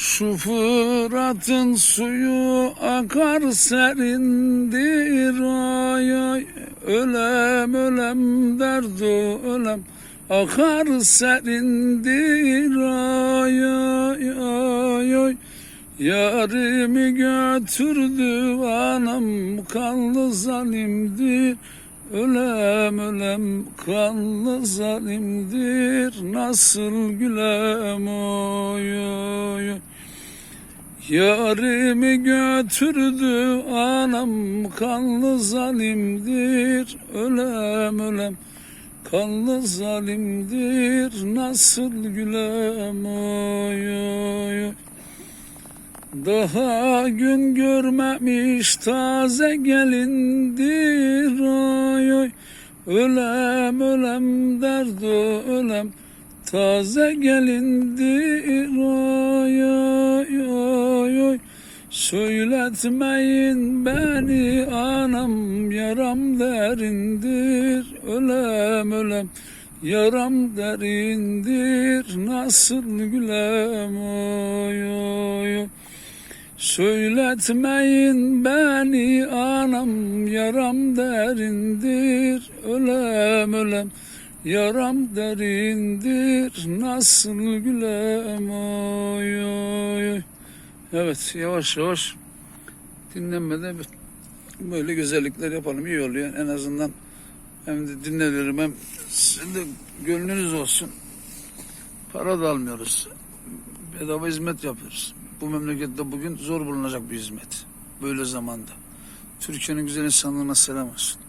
Şu Fırat'ın suyu akar serindir ay ay Ölem ölem derdu ölem akar serindir ay ay ay ay Yarimi götürdü anam kanlı zalimdir Ölem ölem kanlı zalimdir Nasıl gülem oy oy oy. Yarimi götürdü anam kanlı zalimdir. Ölem ölem kanlı zalimdir. Nasıl gülem oy oy oy. Daha gün görmemiş taze gelindir. Oy oy. Ölem ölem derdo ölem taze gelindir. Oy oy Söyletmeyin beni anam yaram derindir. Ölem ölem Yaram derindir. Nasıl gülem oy oy Söyletmeyin beni anam yaram derindir. Ölem ölem Yaram derindir. Nasıl gülem oy oy Evet yavaş yavaş dinlenmede böyle güzellikler yapalım iyi oluyor. En azından hem de dinlenirim hem sizin de gönlünüz olsun. Para da almıyoruz. Bedava hizmet yapıyoruz. Bu memlekette bugün zor bulunacak bir hizmet. Böyle zamanda. Türkiye'nin güzel insanlığına selam olsun